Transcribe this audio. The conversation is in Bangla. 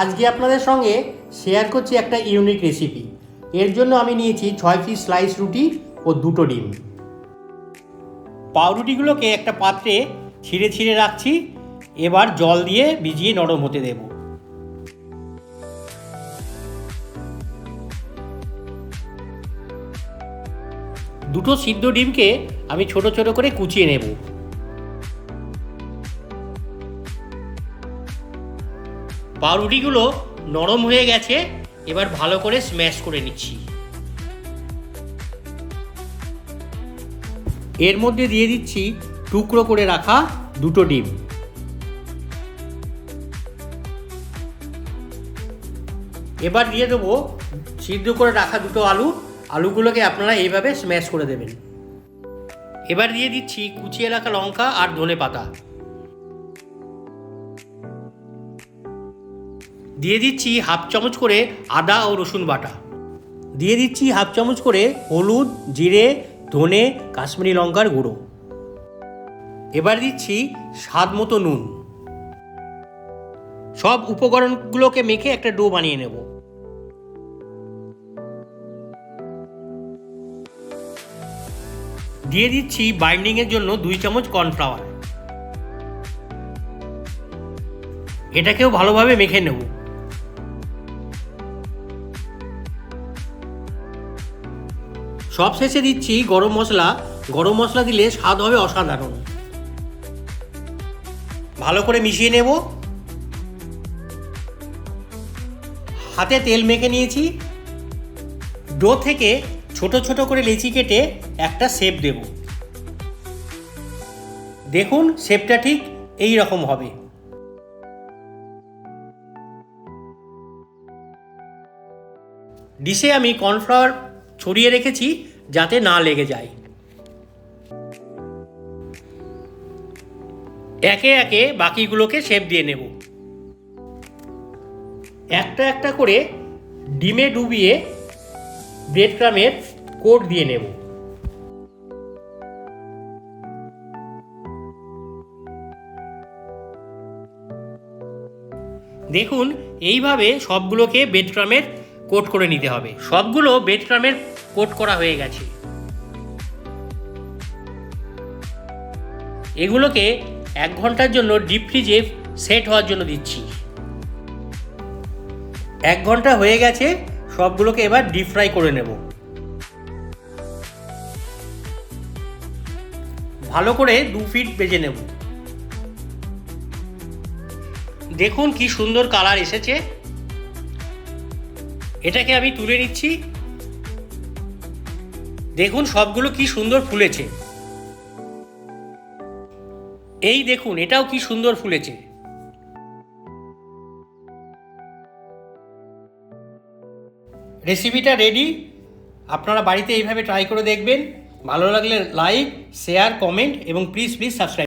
আজকে আপনাদের সঙ্গে শেয়ার করছি একটা ইউনিক রেসিপি এর জন্য আমি নিয়েছি ছয় পিস স্লাইস রুটি ও দুটো ডিম। পাউরুটিগুলোকে একটা পাত্রে ছিঁড়ে ছিঁড়ে রাখছি, এবার জল দিয়ে ভিজিয়ে নরম হতে দেব। দুটো সিদ্ধ ডিমকে আমি ছোট ছোট করে কুচিয়ে নেব। পাউরুটিগুলো নরম হয়ে গেছে, এবার ভালো করে স্ম্যাশ করে নিচ্ছি। এর মধ্যে দিয়ে দিচ্ছি টুকরো করে রাখা দুটো ডিম। এবার দিয়ে দেবো সিদ্ধ করে রাখা দুটো আলু। আলুগুলোকে আপনারা এইভাবে স্ম্যাশ করে দেবেন। এবার দিয়ে দিচ্ছি কুচিয়ে রাখা লঙ্কা আর ধনে পাতা দিয়ে দিচ্ছি হাফ চামচ করে আদা ও রসুন বাটা। দিয়ে দিচ্ছি হাফ চামচ করে হলুদ, জিরে, ধনে, কাশ্মীরি লঙ্কার গুঁড়ো। এবার দিচ্ছি স্বাদ মতো নুন। সব উপকরণগুলোকে মেখে একটা ডো বানিয়ে নেব। দিয়ে দিচ্ছি বাইন্ডিংয়ের জন্য দুই চামচ কর্নফ্লাওয়ার। এটাকেও ভালোভাবে মেখে নেব। সব শেষে দিচ্ছি গরম মশলা। গরম মশলা দিলে স্বাদ হবে অসাধারণ। ভালো করে মিশিয়ে নেব। হাতে তেল মেখে নিয়েছি। ডো থেকে ছোট ছোট করে লেচি কেটে একটা শেপ দেব। দেখুন, শেপটা ঠিক এই রকম হবে। ডিশে আমি কর্নফ্লাওয়ার ছড়িয়ে রেখেছি। যাতে না লেগে যায়। একে একে বাকিগুলোকে শেপ দিয়ে নেব। একটা একটা করে ডিমে ডুবিয়ে ব্রেড ক্রামের কোট দিয়ে নেব। দেখুন, এইভাবে সবগুলোকে বেড ক্রামের কোট করে নিতে হবে। সবগুলো বেড ক্রামের কোট করা হয়ে গেছে। এগুলোকে এক ঘণ্টার জন্য ডিপ ফ্রিজে সেট হওয়ার জন্য দিচ্ছি। এক ঘণ্টা হয়ে গেছে, সবগুলোকে এবার ডিপ ফ্রাই করে নেব। ভালো করে দু ফিট বেজে নেব। দেখুন কি সুন্দর কালার এসেছে। এটাকে আমি তুলে নিচ্ছি। দেখুন সবগুলো কি সুন্দর ফুলেছে। এই দেখুন, এটাও কি সুন্দর ফুলেছে। রেসিপিটা রেডি আপনারা বাড়িতে এইভাবে ট্রাই করে দেখবেন। ভালো লাগলে লাইক শেয়ার কমেন্ট এবং প্লিজ প্লিজ সাবস্ক্রাইব